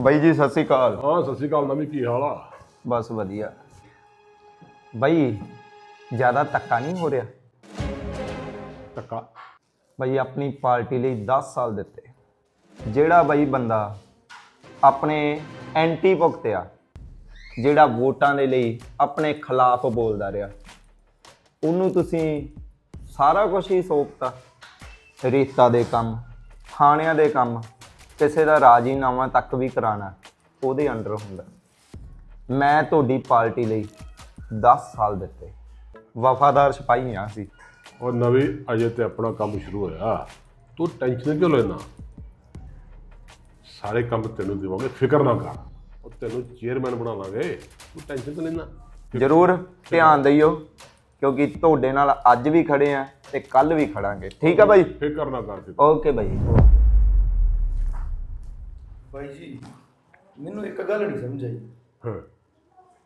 ਬਾਈ ਜੀ ਸਤਿ ਸ੍ਰੀ ਅਕਾਲ। ਹਾਂ ਸਤਿ ਸ਼੍ਰੀ ਅਕਾਲ ਨਵੀਂ ਕੀ ਹਾਲ ਆ? ਬਸ ਵਧੀਆ। ਬਾਈ ਜ਼ਿਆਦਾ ਧੱਕਾ ਨਹੀਂ ਹੋ ਰਿਹਾ? ਟੱਕਾ ਬਾਈ ਆਪਣੀ ਪਾਰਟੀ ਲਈ 10 ਸਾਲ ਦਿੱਤੇ। ਜਿਹੜਾ ਬਾਈ ਬੰਦਾ ਆਪਣੇ ਐਂਟੀ ਭੁਗਤਿਆ ਜਿਹੜਾ ਵੋਟਾਂ ਦੇ ਲਈ ਆਪਣੇ ਖਿਲਾਫ ਬੋਲਦਾ ਰਿਹਾ ਉਹਨੂੰ ਤੁਸੀਂ ਸਾਰਾ ਕੁਝ ਹੀ ਸੌਂਪਤਾ। ਰੇਤਾ ਦੇ ਕੰਮ ਥਾਣਿਆਂ ਦੇ ਕੰਮ ਕਿਸੇ ਦਾ ਰਾਜੀਨਾਮਾ ਤੱਕ ਵੀ ਕਰਾਣਾ ਉਹਦੇ ਅੰਡਰ ਹੁੰਦਾ। ਮੈਂ ਤੁਹਾਡੀ ਪਾਰਟੀ ਲਈ 10 ਸਾਲ ਦਿੱਤੇ। ਵਫਾਦਾਰ ਸਿਪਾਹੀ ਹਾਂ ਸੀ। ਉਹ ਨਵੀਂ ਅਜੇ ਤੇ ਆਪਣਾ ਕੰਮ ਸ਼ੁਰੂ ਹੋਇਆ। ਤੂੰ ਟੈਨਸ਼ਨ ਕਿਉਂ ਲੈਣਾ ਸਾਰੇ ਕੰਮ ਤੈਨੂੰ ਦੇਵਾਂਗੇ ਫਿਕਰ ਨਾ ਕਰ। ਉਹ ਤੈਨੂੰ ਚੇਅਰਮੈਨ ਬਣਾ ਲਾਂਗੇ। ਤੂੰ ਟੈਨਸ਼ਨ ਕਿਉਂ ਲੈਣਾ ਜ਼ਰੂਰ ਧਿਆਨ ਦਿਓ ਕਿਉਂਕਿ ਤੁਹਾਡੇ ਨਾਲ ਅੱਜ ਵੀ ਖੜੇ ਆ ਤੇ ਕੱਲ ਵੀ ਖੜਾਂਗੇ। ਠੀਕ ਆ ਬਾਈ? ਫਿਕਰ ਨਾ ਕਰ ਤੂੰ। ਓਕੇ ਬਾਈ। ਬਾਈ ਜੀ ਮੈਨੂੰ ਇੱਕ ਗੱਲ ਨਹੀਂ ਸਮਝ ਆਈ। ਹਾਂ।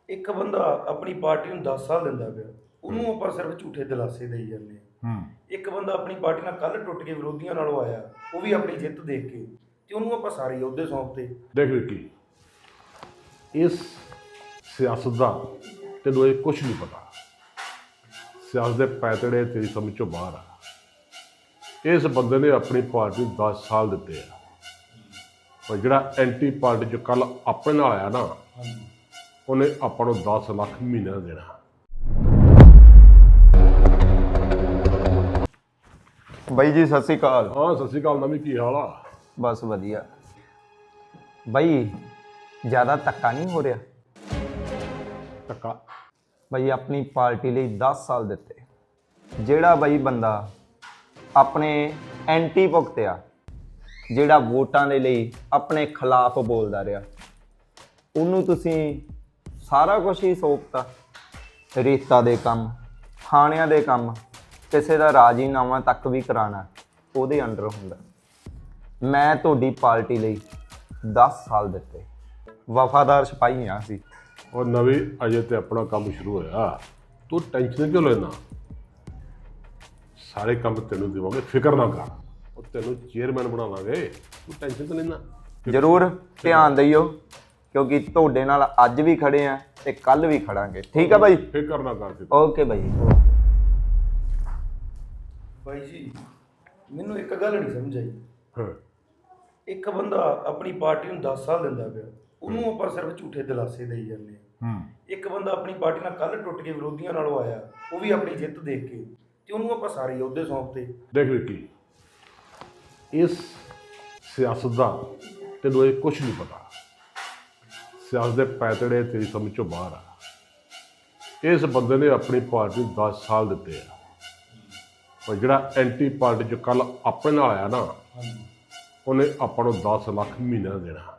ਇੱਕ ਬੰਦਾ ਆਪਣੀ ਪਾਰਟੀ ਨੂੰ 10 ਸਾਲ ਦਿੰਦਾ ਪਿਆ ਉਹਨੂੰ ਆਪਾਂ ਸਿਰਫ ਝੂਠੇ ਦਿਲਾਸੇ ਦੇਈ ਜਾਂਦੇ ਆ ਹੂੰ। ਇੱਕ ਬੰਦਾ ਆਪਣੀ ਪਾਰਟੀ ਨਾਲ ਕੱਲ ਟੁੱਟ ਕੇ ਵਿਰੋਧੀਆਂ ਨਾਲੋਂ ਆਇਆ ਉਹ ਵੀ ਆਪਣੀ ਜਿੱਤ ਦੇਖ ਕੇ ਤੇ ਉਹਨੂੰ ਆਪਾਂ ਸਾਰੇ ਅਹੁਦੇ ਸੌਂਪਤੇ ਦੇਖ ਵਿੱਕੀ ਇਸ ਸਿਆਸਤ ਦਾ ਤੈਨੂੰ ਇਹ ਕੁਝ ਨਹੀਂ ਪਤਾ। ਸਿਆਸਤ ਦੇ ਪੈਤੜੇ ਤੇਰੀ ਸਮਝ ਚੋਂ ਬਾਹਰ ਆ। ਇਸ ਬੰਦੇ ਨੇ ਆਪਣੀ ਪਾਰਟੀ ਨੂੰ 10 ਸਾਲ ਦਿੱਤੇ ਆ। ਪਰ ਜਿਹੜਾ ਐਂਟੀ ਪਾਰਟੀ ਚ ਕੱਲ ਆਪਣੇ ਨਾਲ ਆਇਆ ਨਾ ਉਹਨੇ ਆਪਾਂ ਨੂੰ 10 ਲੱਖ ਮਹੀਨਾ ਦੇਣਾ। ਬਾਈ ਜੀ ਸਤਿ ਸ੍ਰੀ ਅਕਾਲ। ਹਾਂ ਸਤਿ ਸ਼੍ਰੀ ਅਕਾਲ ਨਵੀਂ ਕੀ ਹਾਲ ਆ? ਬਸ ਵਧੀਆ। ਬਾਈ ਜ਼ਿਆਦਾ ਧੱਕਾ ਨਹੀਂ ਹੋ ਰਿਹਾ? ਟੱਕਾ ਬਾਈ ਆਪਣੀ ਪਾਰਟੀ ਲਈ 10 ਸਾਲ ਦਿੱਤੇ। ਜਿਹੜਾ ਬਾਈ ਬੰਦਾ ਆਪਣੇ ਐਂਟੀ ਭੁਗਤਿਆ ਜਿਹੜਾ ਵੋਟਾਂ ਦੇ ਲਈ ਆਪਣੇ ਖਿਲਾਫ ਬੋਲਦਾ ਰਿਹਾ। ਉਹਨੂੰ ਤੁਸੀਂ ਸਾਰਾ ਕੁਝ ਹੀ ਸੌਂਪਤਾ। ਰੇਤਾ ਦੇ ਕੰਮ, ਥਾਣਿਆਂ ਦੇ ਕੰਮ, ਕਿਸੇ ਦਾ ਰਾਜੀਨਾਮਾ ਤੱਕ ਵੀ ਕਰਾਣਾ ਉਹਦੇ ਅੰਡਰ ਹੁੰਦਾ। ਮੈਂ ਤੁਹਾਡੀ ਪਾਰਟੀ ਲਈ 10 ਸਾਲ ਦਿੱਤੇ। ਵਫਾਦਾਰ ਸਿਪਾਹੀ ਹਾਂ ਸੀ। ਉਹ ਨਵੀਂ ਅਜੇ ਤੇ ਆਪਣਾ ਕੰਮ ਸ਼ੁਰੂ ਹੋਇਆ। ਤੂੰ ਟੈਨਸ਼ਨ ਕਿਉਂ ਲੈਣਾ ਸਾਰੇ ਕੰਮ ਤੈਨੂੰ ਦੇਵਾਂਗੇ। ਫਿਕਰ ਨਾ ਕਰ। ਉਹ ਤੈਨੂੰ ਚੇਅਰਮੈਨ ਬਣਾ ਲਾਂਗੇ ਤੂੰ ਟੈਨਸ਼ਨ ਕਿਉਂ ਲੈਣਾ ਜ਼ਰੂਰ ਧਿਆਨ ਦਿਓ ਕਿਉਂਕਿ ਤੁਹਾਡੇ ਨਾਲ ਅੱਜ ਵੀ ਖੜੇ ਆ ਤੇ ਕੱਲ ਵੀ ਖੜਾਂਗੇ। ਠੀਕ ਆ ਬਾਈ? ਫਿਕਰ ਨਾ ਕਰ ਤੂੰ ਓਕੇ ਬਾਈ। ਬਾਈ ਜੀ ਮੈਨੂੰ ਇੱਕ ਗੱਲ ਨਹੀਂ ਸਮਝ ਆਈ। ਹਾਂ। ਇੱਕ ਬੰਦਾ ਆਪਣੀ ਪਾਰਟੀ ਨੂੰ 10 ਸਾਲ ਦਿੰਦਾ ਪਿਆ ਉਹਨੂੰ ਆਪਾਂ ਸਿਰਫ ਝੂਠੇ ਦਿਲਾਸੇ ਦੇਈ ਜਾਂਦੇ ਆ ਹੂੰ। ਇੱਕ ਬੰਦਾ ਆਪਣੀ ਪਾਰਟੀ ਨਾਲ ਕੱਲ ਟੁੱਟ ਕੇ ਵਿਰੋਧੀਆਂ ਨਾਲੋਂ ਆਇਆ ਉਹ ਵੀ ਆਪਣੀ ਜਿੱਤ ਦੇਖ ਕੇ ਤੇ ਉਹਨੂੰ ਆਪਾਂ ਸਾਰੇ ਅਹੁਦੇ ਸੌਂਪਤੇ। ਦੇਖ ਵਿੱਕੀ ਇਸ ਸਿਆਸਤ ਦਾ ਤੈਨੂੰ ਇਹ ਕੁਝ ਨਹੀਂ ਪਤਾ। ਸਿਆਸਤ ਦੇ ਪੈਤੜੇ ਤੇਰੀ ਸਮਝ ਚੋਂ ਬਾਹਰ ਆ। ਇਸ ਬੰਦੇ ਨੇ ਆਪਣੀ ਪਾਰਟੀ ਨੂੰ 10 ਸਾਲ ਦਿੱਤੇ ਆ। ਪਰ ਜਿਹੜਾ ਐਂਟੀ ਪਾਰਟੀ ਚ ਕੱਲ ਆਪਣੇ ਨਾਲ ਆਇਆ ਨਾ ਉਹਨੇ ਆਪਾਂ ਨੂੰ 10 ਲੱਖ ਮਹੀਨਾ ਦੇਣਾ।